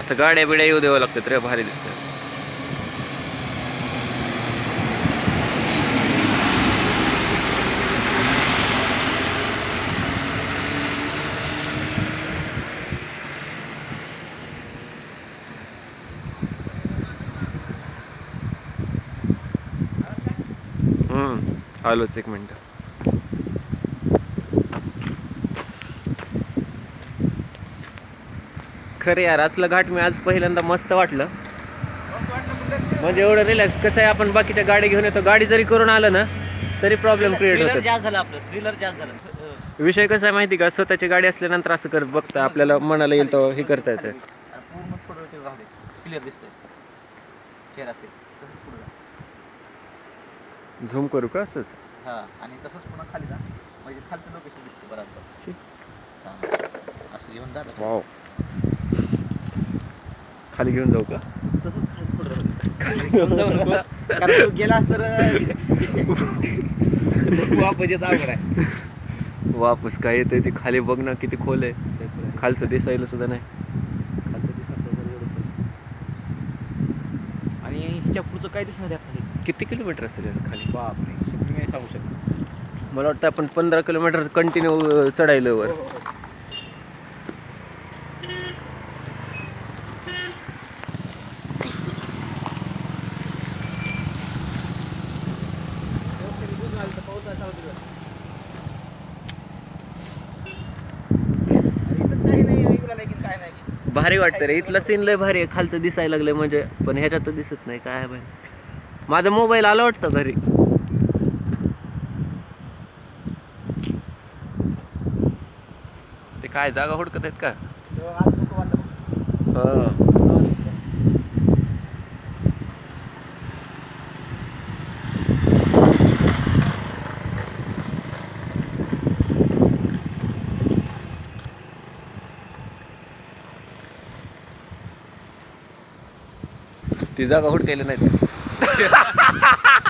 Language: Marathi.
मस्त गाड्या बिड्या येऊ द्यावं लागतात रे भारी दिसतं हम्म आलोच एक मिनटं. खरे यार असलं घाट मी आज पहिल्यांदा मस्त वाटलं. म्हणजे एवढं रिलॅक्स कसं आहे आपण बाकीच्या गाडी घेऊन येतो. गाडी जरी करून आलं ना तरी प्रॉब्लेम क्रिएट जास्त झालं आपलं थ्रिलर जास्त झालं. अं, विषय कसा आहे माहिती का? स्वतःची गाडी असल्यानंतर असं करत बघता आपल्याला मनाला येईल तो हे करता येतं. पूर्ण थोडं ते राहू दे क्लिअर दिसतंय. चेहरा असेल तसंच पुढे झूम करू का असंच? हा आणि तसंच पुन्हा खाली जा. म्हणजे खालचं लोकेशन दिसतं हा असं. वाव खाली घेऊन जाऊ का? तसंच खाली थोडं. खाली घेऊन जाऊ नकोस. कारण तू गेलास तर वापस येत अवघड आहे. वापस काय येतंय ते खाली बघ ना किती खोल आहे. खालचं दिसायला सुद्धा नाही. खालचं एवढं पण. आणि ह्याच्या पुढचं काय दिसणार आहे आपल्याला? किती किलोमीटर असेल याचं खाली? बापरे शक्य नाही सांगू शकत. मला वाटतं आपण पंधरा किलोमीटर कंटिन्यू चढायलो वर. काही नाही ऐकूला लेकिन काय नाही भारी वाटतं रे. इथलं सीन लय भारी आहे. खालचं दिसायला लागलं म्हणजे पण ह्याच्यात तर दिसत नाही. काय बाई माझा मोबाईल आला वाटतं घरी. ते काय जागा हुडकत आहेत का? तिजा काहूट केले नाही